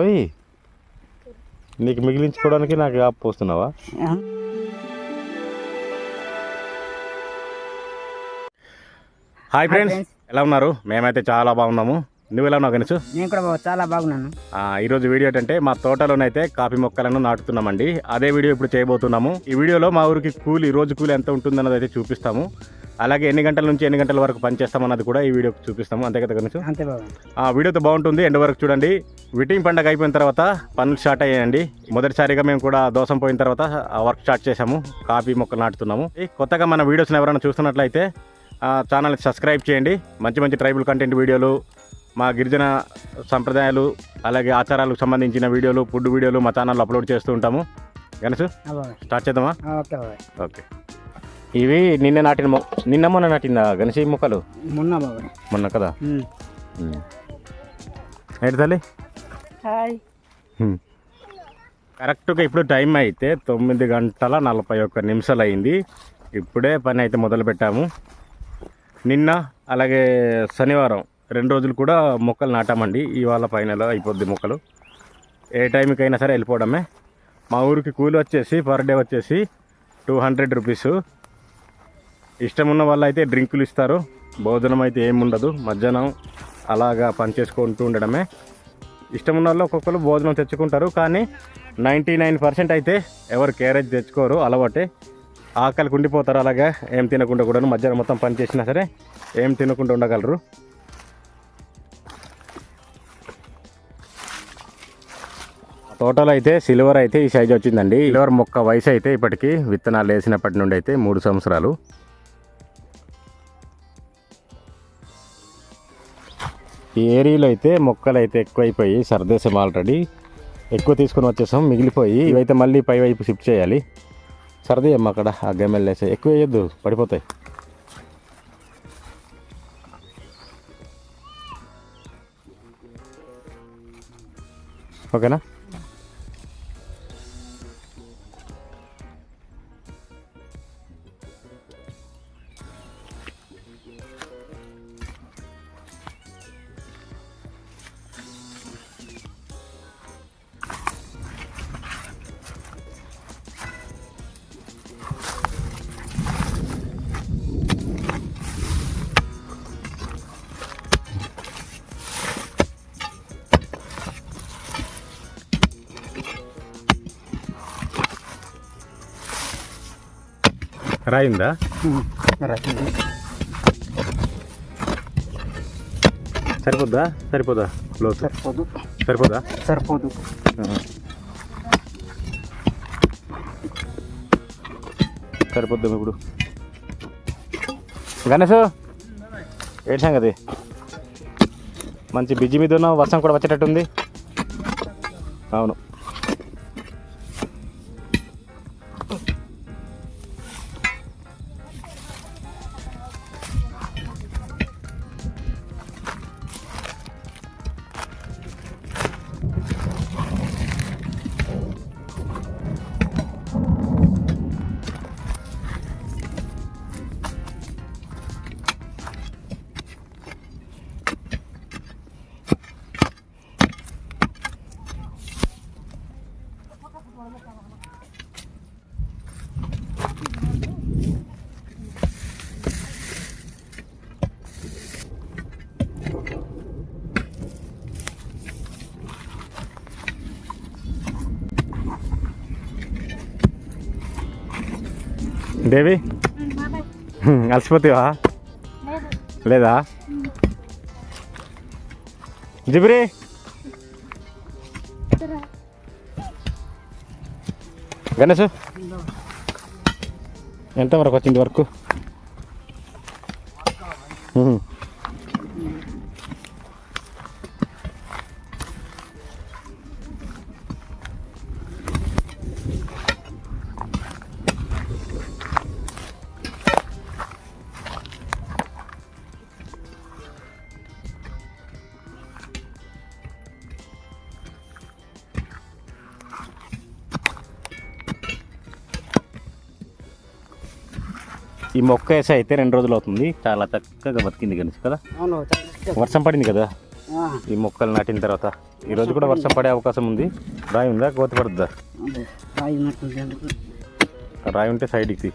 పోయి నీకు మిగిలించుకోవడానికి నాకు ఆపు పోస్తున్నావా హాయ్ ఫ్రెండ్స్. ఎలా ఉన్నారు? మేమైతే చాలా బాగున్నాము. నువ్వు ఎలా ఉన్నావు గణేష్? నేను కూడా చాలా బాగున్నాను. ఆ, ఈరోజు వీడియో ఏంటంటే మా తోటలోనైతే కాఫీ మొక్కలను నాటుతున్నామండి. అదే వీడియో ఇప్పుడు చేయబోతున్నాము. ఈ వీడియోలో మా ఊరికి కూలి రోజు కూలి ఎంత ఉంటుందన్నది అయితే చూపిస్తాము. అలాగే ఎన్ని గంటల నుంచి ఎన్ని గంటల వరకు పనిచేస్తామన్నది కూడా ఈ వీడియో చూపిస్తాము. అంతే కదా గణేష్? అంతే ఆ వీడియోతో బాగుంటుంది. ఎండ్ వరకు చూడండి. విటింగ్ పండగ అయిపోయిన తర్వాత పనులు స్టార్ట్ అయ్యాయండి. మొదటిసారిగా మేము కూడా దోసం పోయిన తర్వాత ఆ వర్క్ స్టార్ట్ చేసాము కాఫీ మొక్కలు నాటుతున్నాము. కొత్తగా మన వీడియోస్ని ఎవరైనా చూస్తున్నట్లయితే ఆ ఛానల్ని సబ్స్క్రైబ్ చేయండి. మంచి మంచి ట్రైబల్ కంటెంట్ వీడియోలు మా గిరిజన సంప్రదాయాలు అలాగే ఆచారాలకు సంబంధించిన వీడియోలు ఫుడ్ వీడియోలు మా ఛానల్లో అప్లోడ్ చేస్తూ ఉంటాము. గణేష్ స్టార్ట్ చేద్దామా? ఓకే. ఇవి నిన్న నాటిన మొ నిన్న మొన్న నాటిందా గణేష్ మొక్కలు? మొన్న బాబాయ్. మొన్న కదా? ఉమ్. ఏంటి తల్లి? హాయ్. హ్మ్. కరెక్ట్గా ఇప్పుడు టైం అయితే తొమ్మిది గంటల నలభై ఒక్క నిమిషాలు అయింది ఇప్పుడే పని అయితే మొదలు పెట్టాము. నిన్న అలాగే శనివారం రెండు రోజులు కూడా మొక్కలు నాటామండి. ఇవాళ పైనలో అయిపోద్ది మొక్కలు. ఏ టైంకి అయినా సరే వెళ్ళిపోవడమే. మా ఊరికి కూలి వచ్చేసి పర్ డే వచ్చేసి టూ హండ్రెడ్ రూపీస్. ఇష్టం ఉన్న వాళ్ళు అయితే డ్రింకులు ఇస్తారు. భోజనం అయితే ఏమి ఉండదు మధ్యాహ్నం అలాగా పని చేసుకుంటూ ఉండడమే. ఇష్టం ఉన్న వాళ్ళు ఒక్కొక్కరు భోజనం తెచ్చుకుంటారు. కానీ నైంటీ నైన్ పర్సెంట్ అయితే ఎవరు క్యారేజ్ తెచ్చుకోరు. అలవాటే. ఆకలి ఉండిపోతారు. అలాగా ఏం తినకుండా కూడా మధ్యాహ్నం మొత్తం పని చేసినా సరే ఏం తినకుండా ఉండగలరు. టోటల్ అయితే సిల్వర్ అయితే ఈ సైజ్ వచ్చిందండి. సిల్వర్ మొక్క వయసు అయితే ఇప్పటికీ విత్తనాలు వేసినప్పటి నుండి అయితే మూడు సంవత్సరాలు. ఈ ఏరియాలో అయితే మొక్కలు అయితే ఎక్కువైపోయి సర్దేశం ఆల్రెడీ. ఎక్కువ తీసుకొని వచ్చేసాం మిగిలిపోయి ఇవైతే మళ్ళీ పై వైపు షిఫ్ట్ చేయాలి. సర్దేయమ్మ అక్కడ ఆ గెమెల్ ఎక్కువ వేయద్దు పడిపోతాయి. ఓకేనా? రాయిందా. సరిపోద్దా? సరిపోదా? లోతు? సరిపోదు. సరిపోదా? సరిపోదు. సరిపోద్దాం ఇప్పుడు? గణేష్ ఏంటి సంగతి? మంచి బిజీ మీద ఉన్న వర్షం కూడా వచ్చేటట్టుంది. అవును. దేవి? అలసిపోతావా లేదా. జిబ్రి! గణేష్? ఎంత వరకు వచ్చింది వర్క్? ఈ మొక్క వేసి అయితే రెండు రోజులు అవుతుంది. చాలా చక్కగా బతికింది గణేష్ కదా. వర్షం పడింది కదా? ఈ మొక్కలు నాటిన తర్వాత. ఈరోజు కూడా వర్షం పడే అవకాశం ఉంది. రాయి ఉందా? కోత పడుతుందా. రాయి ఉంటే సైడ్కి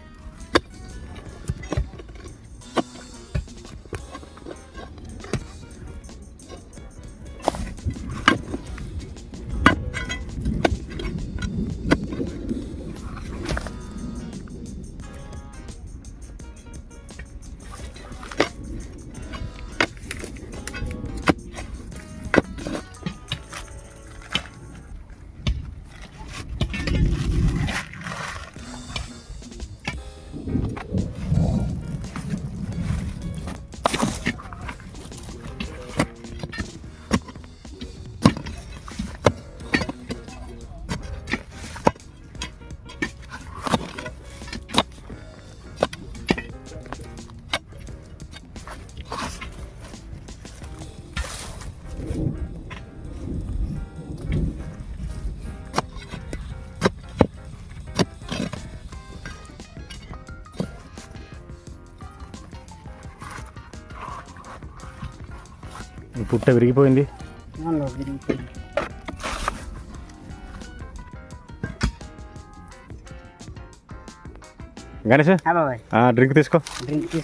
పుట్ట విరిగిపోయింది. గణేష్ డ్రింక్ తీసుకో. డ్రింక్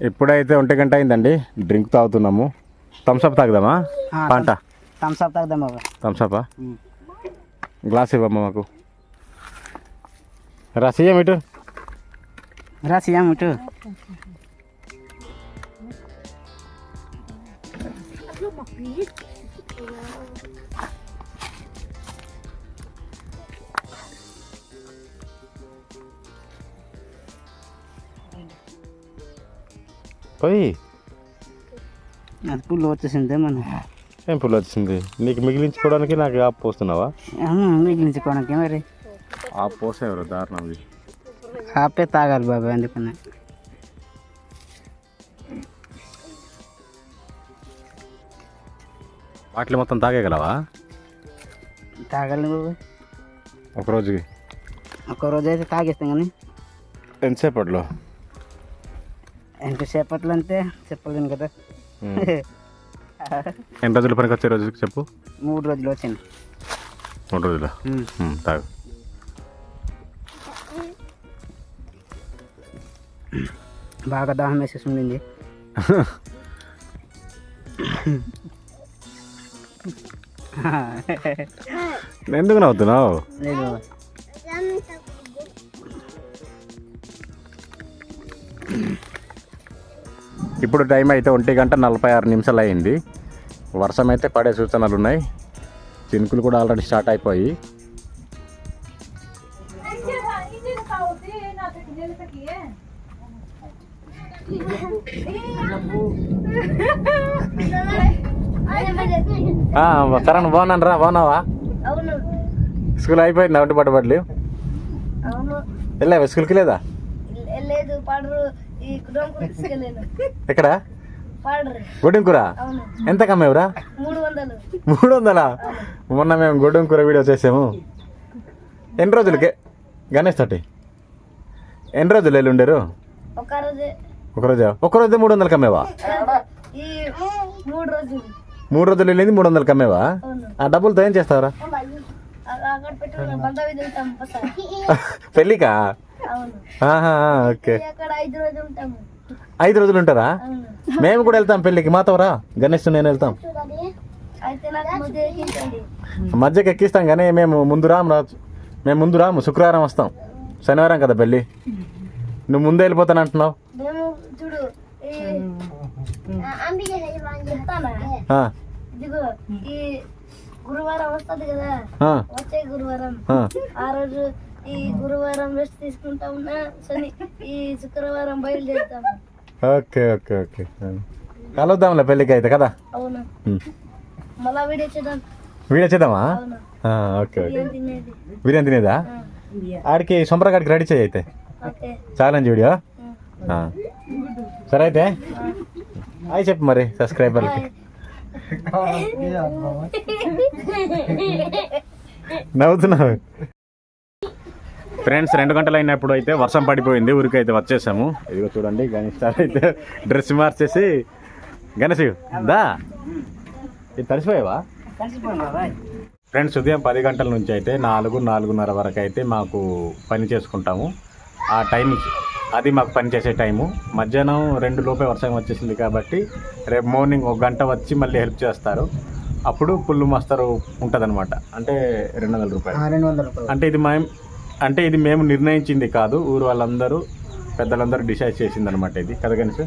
ఇప్పుడైతే ఒంటి గంట అయిందండి డ్రింక్ తాగుతున్నాము. థమ్స్అప్ తాగుదామా? పంట. థమ్స్ అప్ తాగుదాం బాబాయ్. థమ్స్అపా. గ్లాస్ ఇవ్వమ్మా మాకు. రసీయం ఇటు రా సీఎం ఇటు పోయి అది పుల్లు వచ్చేసిందే మనం. ఏం పుల్ల వచ్చింది నీకు మిగిలించుకోవడానికి నాకు ఆపు పోస్తున్నావా? మిగిలించుకోవడానికి మరి. ఆ పోసే ఎవరు? దారుణం ఇది. ఆపే తాగాలి బాబాయ్ అందుకనే. వాటిని మొత్తం తాగేయగలవా? తాగాలి బాబాయ్ ఒక రోజుకి. ఒక రోజు అయితే తాగేస్తాం కానీ. ఎంతసేపట్లో? ఎంతసేపట్లో అంటే చెప్పలేను కదా. ఎన్ని రోజుల పనికి వచ్చే రోజుకి చెప్పు? మూడు రోజులు వచ్చింది. మూడు రోజులు? తాగు. బాగా దాహం వేసేసి ఉండింది. ఎందుకు నవ్వుతున్నావు? లేదు. ఇప్పుడు టైం అయితే ఒంటి గంట నలభై ఆరు నిమిషాలు అయింది. వర్షం అయితే పడే సూచనలు ఉన్నాయి. చినుకులు కూడా ఆల్రెడీ స్టార్ట్ అయిపోయి. సరే బాగున్నాను రా బాగున్నావా? స్కూల్ అయిపోయింది పట్టుబడి అవును. వెళ్ళావా స్కూల్కి లేదా? ఎక్కడ? పాడరు. గొడ్డం కూర అవును. ఎంత కమ్మేవురా? మూడు వందలు. మొన్న మేము గొడ్డం కూర వీడియో చేసాము. ఎన్ని రోజులకి? గణేష్ తోటి. ఎన్ని రోజులు వెళ్ళి ఉండరు? ఒక రోజు ఒక రోజు ఒక రోజు మూడు వందలు కమ్మేవా ఈ మూడు రోజులు వెళ్ళింది మూడు వందలు కమ్మేవా అవును. ఆ డబ్బులతో ఏం చేస్తావురా? పెళ్ళికా? ఓకే. ఐదు రోజులు ఉంటారా? మేము కూడా వెళ్తాం పెళ్ళికి. మాతో రా. గణేష్ నేను వెళ్తాం. మధ్యకి ఎక్కిస్తాం కానీ మేము ముందు రాము రా. మేము ముందు రాము. శుక్రవారం వస్తాం. శనివారం కదా పెళ్ళి. నువ్వు ముందే వెళ్ళిపోతాను అంటున్నావు చూడు. ఇదిగో ఈ గురువారం వస్తుంది కదా. వచ్చే గురువారం. ఆ. రోజు ఈ గురువారం రెస్ట్ తీసుకుంటా శని. ఈ శుక్రవారం బయలుదేరుతాం ఓకే ఓకే ఓకే. కలుద్దాంలే పెళ్ళికి అయితే కదా? అవును. మళ్ళా వీడియో చేద్దాం. వీడియో చేద్దామా? ఓకే బిర్యానీ తినేదా. ఆడికి సొంపరగాడికి రెడీ చేయి అయితే. Challenge video. సరే అయితే అయి చెప్పు మరి సబ్స్క్రైబర్లకి. నవ్వుతున్నావు. ఫ్రెండ్స్ రెండు గంటలు అయినప్పుడు అయితే వర్షం పడిపోయింది ఊరికి అయితే వచ్చేసాము. ఇదిగో చూడండి గణేష్ సార్ అయితే డ్రెస్ మార్చేసి గణేష్ దా. ఇది తడిసిపోయావా? ఫ్రెండ్స్ ఉదయం పది గంటల నుంచి అయితే నాలుగు నాలుగున్నర వరకు అయితే మాకు పని చేసుకుంటాము. ఆ టైం అది మాకు పని చేసే టైము మధ్యాహ్నం రెండు లోపే వర్షం వచ్చేసింది కాబట్టి రేపు మార్నింగ్ ఒక గంట వచ్చి మళ్ళీ హెల్ప్ చేస్తారు. అప్పుడు పుల్లు మస్తరు ఉంటుందన్నమాట. అంటే రెండు వందల రూపాయలు. ఆ, రెండు వందల రూపాయలు. అంటే ఇది మేము అంటే ఇది మేము నిర్ణయించింది కాదు. ఊరు వాళ్ళందరూ పెద్దలందరూ డిసైడ్ చేసింది అనమాట ఇది. కదా గణేష్?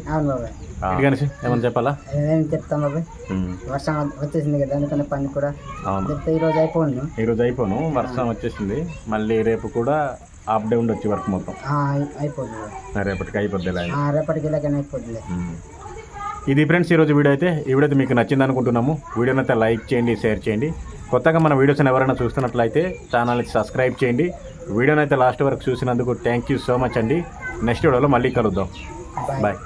గణేష్ ఏమని చెప్పాలా? ఏం చెప్తాం బాబాయ్? వర్షం వచ్చేసింది కదా అందుకని పని కూడా అవును. చెప్తే ఈ రోజు అయిపోయింది ఈరోజు అయిపోను. వర్షం వచ్చేసింది. మళ్ళీ రేపు కూడా హాఫ్ డే ఉండొచ్చు వర్క్ మొత్తం. అయిపోతుంది. రేపటికి అయిపోద్ది. రేపటికి అయిపోతుంది. ఇది ఫ్రెండ్స్ ఈరోజు వీడియో అయితే ఈ వీడియో అయితే మీకు నచ్చింది అనుకుంటున్నాము. వీడియోని అయితే లైక్ చేయండి షేర్ చేయండి. కొత్తగా మన వీడియోస్ని ఎవరైనా చూస్తున్నట్లయితే ఛానల్ని సబ్స్క్రైబ్ చేయండి. వీడియోని అయితే లాస్ట్ వరకు చూసినందుకు థ్యాంక్ యూ సో మచ్ అండి. నెక్స్ట్ వీడియోలో మళ్ళీ కలుద్దాం. బాయ్